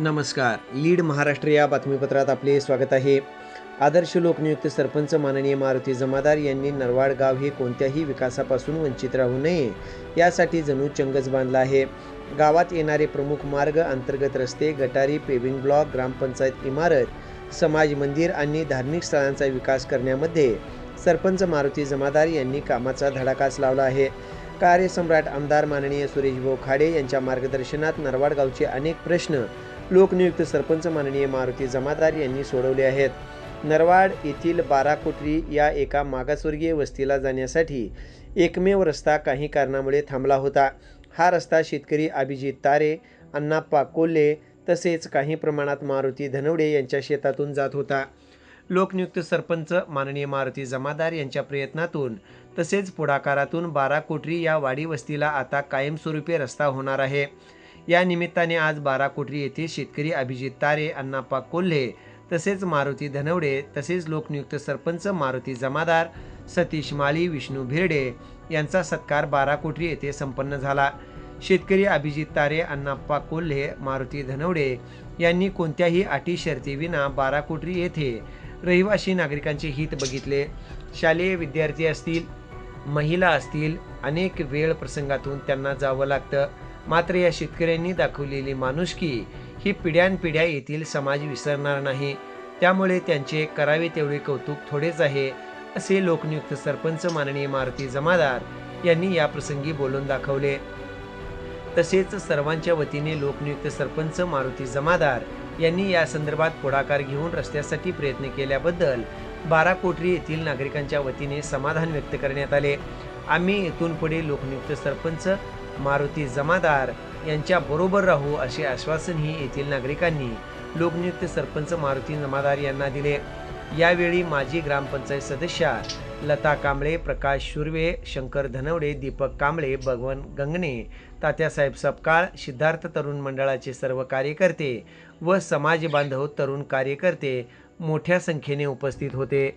नमस्कार. लीड महाराष्ट्र या बातमीपत्रात आपले स्वागत आहे. आदर्श लोकनियुक्त सरपंच माननीय मारुती जमादार यांनी नरवाड गाव हे कोणत्याही विकासापासून वंचित राहू नये यासाठी जणू चंगच बांधला आहे. गावात येणारे प्रमुख मार्ग अंतर्गत रस्ते गटारी पेविंग ब्लॉक ग्रामपंचायत इमारत समाज मंदिर आणि धार्मिक स्थळांचा विकास करण्यामध्ये सरपंच मारुती जमादार यांनी कामाचा धडाकाच लावला आहे. कार्यसम्राट आमदार माननीय सुरेशभाऊ खाडे यांच्या मार्गदर्शनात नरवाड गावचे अनेक प्रश्न लोकनियुक्त सरपंच माननीय मारुती जमादार यांनी सोडवले आहेत. नरवाड येथील बाराकोटरी या एका मागासवर्गीय वस्तीला जाण्यासाठी एकमेव रस्ता काही कारणामुळे थांबला होता. हा रस्ता शेतकरी अभिजित तारे अण्णाप्पा कोल्हे तसेच काही प्रमाणात मारुती धनवडे यांच्या शेतातून जात होता. लोकनियुक्त सरपंच माननीय मारुती जमादार यांच्या प्रयत्नातून तसेच पुढाकारातून बारा कोटरी या वाडी वस्तीला आता कायमस्वरूपी रस्ता होणार आहे. या निमित्ताने आज बाराकोटरी येथे शेतकरी अभिजित तारे अण्णाप्पा कोल्हे तसेच मारुती धनवडे तसेच लोकनियुक्त सरपंच मारुती जमादार सतीश माळी विष्णू भिरडे यांचा सत्कार बाराकोटरी येथे संपन्न झाला. शेतकरी अभिजित तारे अण्णाप्पा कोल्हे मारुती धनवडे यांनी कोणत्याही अटी शर्तीविना बाराकोटरी येथे रहिवासी नागरिकांचे हित बघितले. शालेय विद्यार्थी असतील महिला असतील अनेक वेळ प्रसंगातून त्यांना जावं लागतं. मात्र या शेतकऱ्यांनी दाखवलेली माणुसकी ही पिढ्यानपिढ्या येथील समाज विसरणार नाही. त्यामुळे त्यांचे करावे तेवढे कौतुक थोडेच आहे असे लोकनियुक्त सरपंच माननीय मारुती जमादार यांनी या प्रसंगी बोलून दाखवले. तसेच सर्वांच्या वतीने लोकनियुक्त सरपंच मारुती जमादार यांनी या संदर्भात पुढाकार घेऊन रस्त्यासाठी प्रयत्न केल्याबद्दल बारा कोटरी येथील नागरिकांच्या वतीने समाधान व्यक्त करण्यात आले. आम्ही इथून पुढे लोकनियुक्त सरपंच मारुती जमादार यांच्या बरोबर राहू असे आश्वासनही येथील नागरिकांनी लोकनियुक्त सरपंच मारुती जमादार यांना दिले. यावेळी माजी ग्रामपंचायत सदस्या लता कांबळे प्रकाश शुर्वे शंकर धनवडे दीपक कांबळे भगवन गंगणे तात्यासाहेब सपकाळ सिद्धार्थ तरुण मंडळाचे सर्व कार्यकर्ते व समाज बांधव तरुण कार्यकर्ते मोठ्या संख्येने उपस्थित होते.